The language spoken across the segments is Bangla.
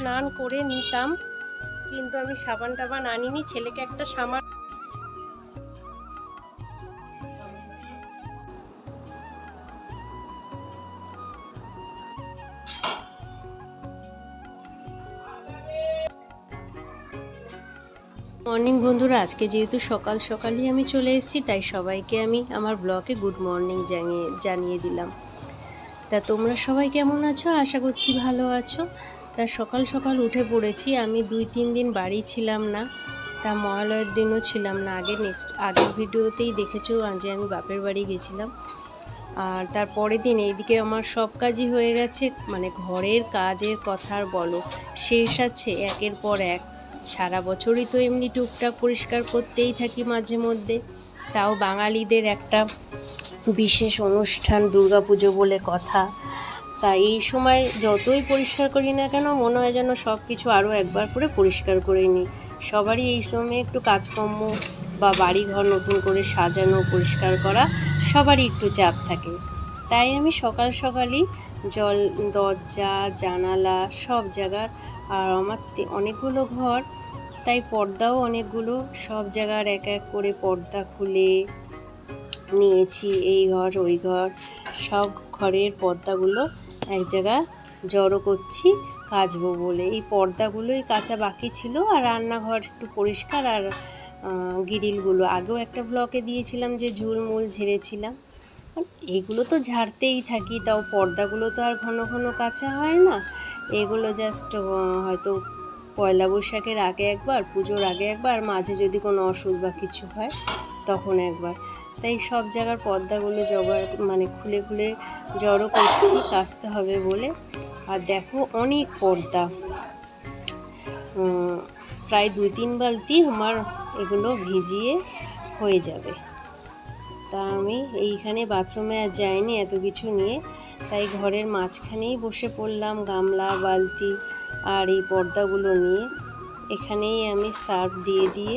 স্নান করে নিতাম। কিন্তু আমি সাবান টাবান আনিনি, ছেলেকে একটা সামান মর্নিং বন্ধুরা, আজকে যেহেতু সকাল সকালই আমি চলে এসেছি, তাই সবাইকে আমি আমার ব্লগে গুড মর্নিং জানিয়ে জানিয়ে দিলাম। তা তোমরা সবাই কেমন আছো? আশা করছি ভালো আছো। তা সকাল সকাল উঠে পড়েছি। আমি দুই, তিন দিন বাড়ি ছিলাম না, তা মহালয়ের দিনও ছিলাম না। আগে নেক্সট, আগের ভিডিওতেই দেখেছ যে আমি বাপের বাড়ি গেছিলাম। আর তারপরের দিন এইদিকে আমার সব কাজই হয়ে গেছে মানে ঘরের কাজের কথা আর বলো। শেষ আছে একের পর এক। সারা বছরই তো এমনি টুকটাক পরিষ্কার করতেই থাকি মাঝে মধ্যে। তাও বাঙালিদের একটা বিশেষ অনুষ্ঠান, দুর্গাপুজো বলে কথা। তা এই সময় যতই পরিষ্কার করি না কেন, মনে হয় যেন সব কিছু আরও একবার করে পরিষ্কার করে নিই। সবারই এই সময় একটু কাজকর্ম বা বাড়ি ঘর নতুন করে সাজানো, পরিষ্কার করা, সবারই একটু চাপ থাকে। তাই আমি সকাল সকালই জল, দরজা, জানালা সব জায়গার, আর আমার অনেকগুলো ঘর, তাই পর্দাও অনেকগুলো, সব জায়গার এক এক করে পর্দা খুলে নিয়েছি, এই ঘর, ওই ঘর, সব ঘরের পর্দাগুলো এক জায়গায় জড়ো করছি, কাচবো বলে। এই পর্দাগুলোই কাঁচা বাকি ছিল আর রান্নাঘর একটু পরিষ্কার আর গিরিলগুলো। আগেও একটা ব্লকে দিয়েছিলাম যে ঝুলমুল ঝেড়েছিলাম। এগুলো তো ঝাড়তেই থাকি, তাও পর্দাগুলো তো আর ঘন ঘন কাঁচা হয় না। এগুলো জাস্ট হয়তো পয়লা বৈশাখের আগে একবার, পুজোর আগে একবার, মাঝে যদি কোনো অসুখ বা কিছু হয়। তখন একবার। তাই সব জায়গার পর্দাগুলো জোগাড় মানে খুলে খুলে জড়ো করছি, কাচতে হবে বলে। আর দেখো অনেক পর্দা। প্রায় দুই, তিন বালতি আমার এগুলো ভিজিয়ে হয়ে যাবে। তা আমি এইখানে বাথরুমে আর যাইনি এত কিছু নিয়ে। তাই ঘরের মাঝখানেই বসে পড়লাম গামলা, বালতি আর এই পর্দাগুলো নিয়ে। এখানেই আমি সার্ফ দিয়ে দিয়ে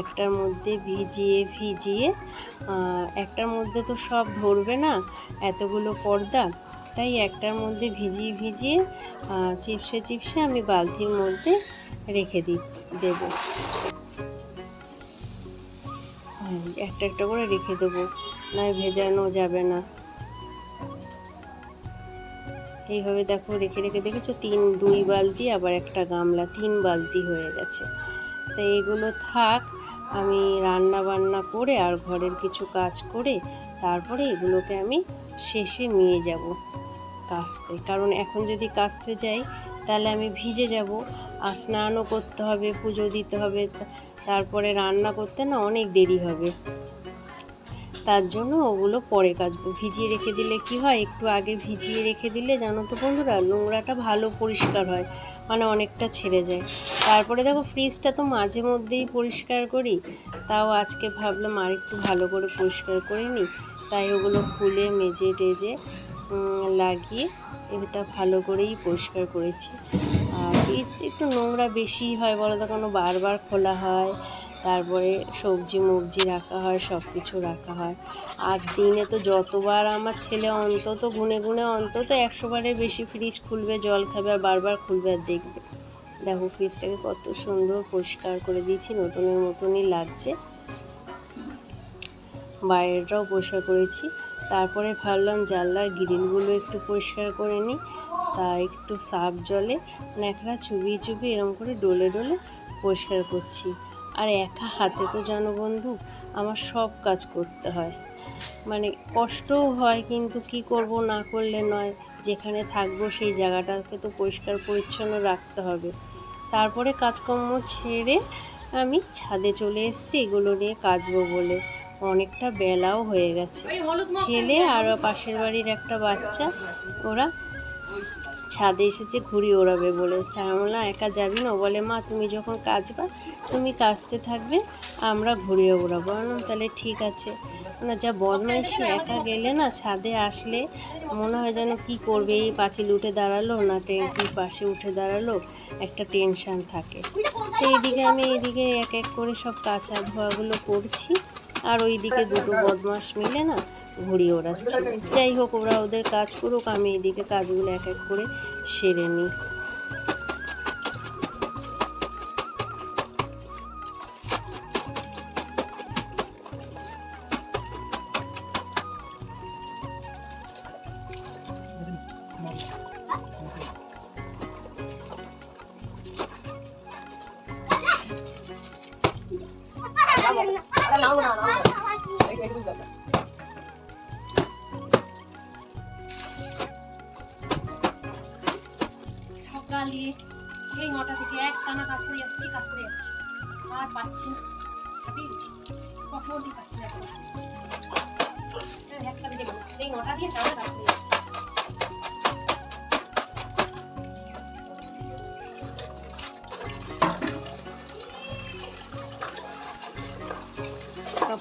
একটার মধ্যে ভিজিয়ে ভিজিয়ে একটার মধ্যে তো সব ধরবে না এতগুলো পর্দা। তাই একটার মধ্যে ভিজিয়ে ভিজিয়ে চিপসে চিপসে আমি বালতির মধ্যে রেখে দি দেবো। হুম, একটা একটা করে রেখে দেবো নয় ভেজানো যাবে না। এইভাবে দেখো রেখে রেখে দেখেছ? তিন দুই বালতি আবার একটা গামলা তিন বালতি হয়ে গেছে। তো এগুলো থাক আমি রান্না বান্না করে আর ঘরের কিছু কাজ করে তারপরে এগুলোকে আমি শেষে নিয়ে যাব কাস্তে। কারণ এখন যদি কাস্তে যাই, তাহলে আমি ভিজে যাব, আর স্নানও করতে হবে, পুজো দিতে হবে তারপরে রান্না করতে না অনেক দেরি হবে। তার জন্য ওগুলো পরে কাচবো। ভিজিয়ে রেখে দিলে কি হয়? একটু আগে ভিজিয়ে রেখে দিলে জানো তো বন্ধুরা, নোংরাটা ভালো পরিষ্কার হয় মানে অনেকটা ছেড়ে যায়। তারপরে দেখো ফ্রিজটা তো মাঝে মধ্যেই পরিষ্কার করি, তাও আজকে ভাবলাম আর একটু ভালো করে পরিষ্কার করে নিই। তাই ওগুলো খুলে, মেজে, টেজে লাগিয়ে এটা ভালো করেই পরিষ্কার করেছি। আর ফ্রিজটা একটু নোংরা বেশি হয় বলো তো, কোনো বারবার খোলা হয়? তারপরে সবজি মবজি রাখা হয় সব কিছু রাখা হয়। আর দিনে তো যতবার আমার ছেলে অন্তত গুনে গুনে অন্তত একশো বারের বেশি ফ্রিজ খুলবে, জল খাবে আর বারবার খুলবে আর দেখবে। দেখো ফ্রিজটাকে কত সুন্দর পরিষ্কার করে দিয়েছি, নতুনের মতনই লাগছে। বাইরেটাও পরিষ্কার করেছি। তারপরে ভাবলাম জানলার গ্রিলগুলো একটু পরিষ্কার করে নিই। তা একটু সাফ জলে ন্যাকড়া চুবিয়ে চুবিয়ে এরকম করে ডলে ডলে পরিষ্কার করছি। আর একা হাতে তো জানো বন্ধু, আমার সব কাজ করতে হয়। মানে কষ্টও হয় কিন্তু কি করব না করলে নয়, যেখানে থাকব সেই জায়গাটাকে তো পরিষ্কার পরিচ্ছন্ন রাখতে হবে। তারপরে কাজকর্ম ছেড়ে আমি ছাদে চলে এসেছি, এগুলো নিয়ে কাচবো বলে। অনেকটা বেলাও হয়ে গেছে। ছেলে আর পাশের বাড়ির একটা বাচ্চা, ওরা ছাদে এসেছে ঘুড়ি ওড়াবে বলে। তাই আমি বললাম একা যাবি না? বলে মা তুমি যখন কাচবা তুমি কাচতে থাকবে আমরা ঘুড়ি ওড়াবো। বললাম, তাহলে ঠিক আছে। না যা বদমাইশি একা গেলে না ছাদে আসলে মনে হয় যেন কি করবে? এই পাঁচিল উঠে দাঁড়াল না ট্রেনটির পাশে উঠে দাঁড়াল একটা টেনশন থাকে। তো এইদিকে আমি এইদিকে এক এক করে সব কাঁচা ধোয়াগুলো করছি। আর ওইদিকে দুটো বদমাস মিলে না ঘুরিয়ে ওড়াচ্ছি যাই হোক, ওরা ওদের কাজ করুক, আমি এদিকে কাজগুলো এক এক করে সেরে নিই Thank you. সেই নটা থেকে এক টানা কাজ করে যাচ্ছি, কাজ করে যাচ্ছি। আর পাচ্ছি না। পেয়েছি কখনোই পাচ্ছি না একটা বেজে সেই নটা দিয়ে টানা কাজ করে যাচ্ছি।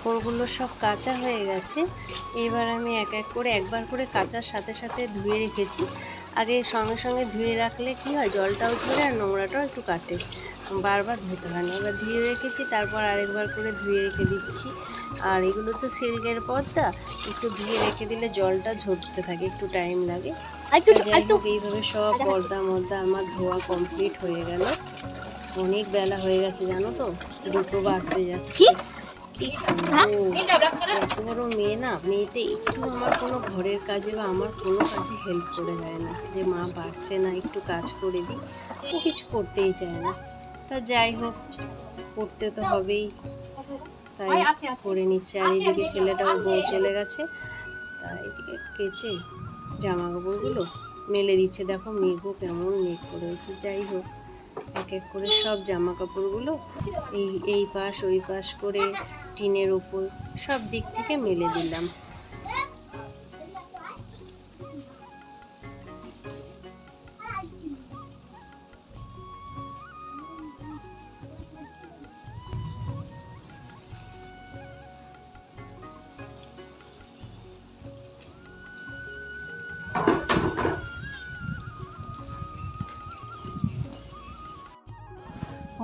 কাপড়গুলো সব কাঁচা হয়ে গেছে। এবার আমি এক এক করে একবার করে কাচার সাথে সাথে ধুয়ে রেখেছি। আগে সঙ্গে সঙ্গে ধুয়ে রাখলে কি হয় জলটাও ঝরে আর নোংরাটাও একটু কাটে। বারবার ধুতে হয় না। এবার ধুয়ে রেখেছি তারপর আরেকবার করে ধুয়ে রেখে দিচ্ছি। আর এগুলো তো সিল্কের পর্দা একটু ধুয়ে রেখে দিলে জলটা ঝরতে থাকে একটু টাইম লাগে। যাই হোক এইভাবে সব পর্দা মর্দা আমার ধোয়া কমপ্লিট হয়ে গেল। অনেক বেলা হয়ে গেছে জানো তো? দুটো বাজতে যাচ্ছে। কি এত বড় মেয়ে না মেয়েটা একটু আমার কোনো ঘরের কাজে বা আমার কোনো কাজে হেল্প করে দেয় না। যে মা পারছে না একটু কাজ করে দিই ও কিছু করতেই চায় না। তা যাই হোক করতে তো হবেই। তাই। করে নিচ্ছে। আর এইদিকে ছেলেটাও বউ চলে গেছে। তাই এদিকে কেচে জামা কাপড়গুলো মেলে দিচ্ছে। দেখো মেঘও কেমন মেঘ করে করেছে যাই হোক এক এক করে সব জামা কাপড়গুলো এই এই পাশ ওই পাশ করে টিনের ওপর সব দিক থেকে মেলে দিলাম।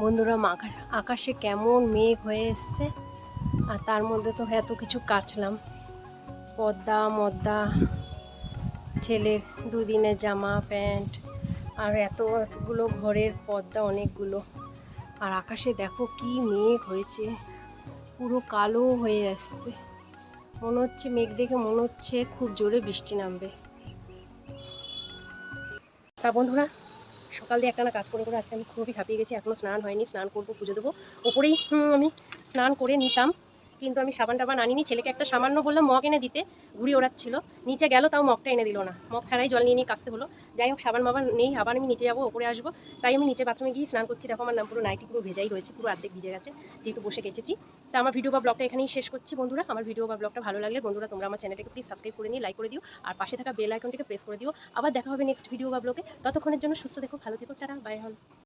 বন্ধুরা আকাশে কেমন মেঘ হয়ে এসছে? আর তার মধ্যে তো এত কিছু কাচলাম পদ্মা, মদ্দা, ছেলের দুদিনের জামা, প্যান্ট, আর এত এতগুলো ঘরের পর্দা অনেকগুলো। আর আকাশে দেখো কি মেঘ হয়েছে, পুরো কালো হয়ে আসছে। মনে হচ্ছে মেঘ দেখে মনে হচ্ছে খুব জোরে বৃষ্টি নামবে। তা বন্ধুরা, সকাল দিয়ে একটা কাজ করে করে আজকে আমি খুবই হাঁপিয়ে গেছি এখনও স্নান হয়নি, স্নান করব, পুজো দেবো। ওপরেই আমি স্নান করে নিতাম। কিন্তু আমি সাবান টাবান আনিনি। ছেলেকে একটা সামান্য বললাম মগ এনে দিতে। ঘুড়ি ওড়াচ্ছিল। নিচে গেল, তাও মগটা এনে দিল না। মগ ছাড়াই জল নিয়ে নিয়ে কাচতে হলো। যাই হোক, সাবান বাবান নেই, আবার আমি নিচে যাব, ওপরে আসব। তাই আমি নিচে বাথরুমে গিয়ে স্নান করছি। দেখো, আমার নাম পুরো নাইটি পুরো ভেজাই হয়েছে, পুরো অর্ধেক ভিজে গেছে, যেহেতু বসে গেছেছি। তা আমার ভিডিও বা ব্লগটা এখানেই শেষ করছি, বন্ধুরা। আমার ভিডিও বা ব্লগটা ভালো লাগলে বন্ধুরা, তোমরা আমার চ্যানেলটাকে প্লিজ সাবস্ক্রাইব করে নিয়ে লাইক করে দিও। আর পাশে থাকা বেল আইকনটিকে প্রেস করে দিও। আবার দেখা হবে নেক্সট ভিডিও বা ব্লগে ততক্ষণের জন্য সুস্থ দেখো ভালো থেকো, টাটা বাই হল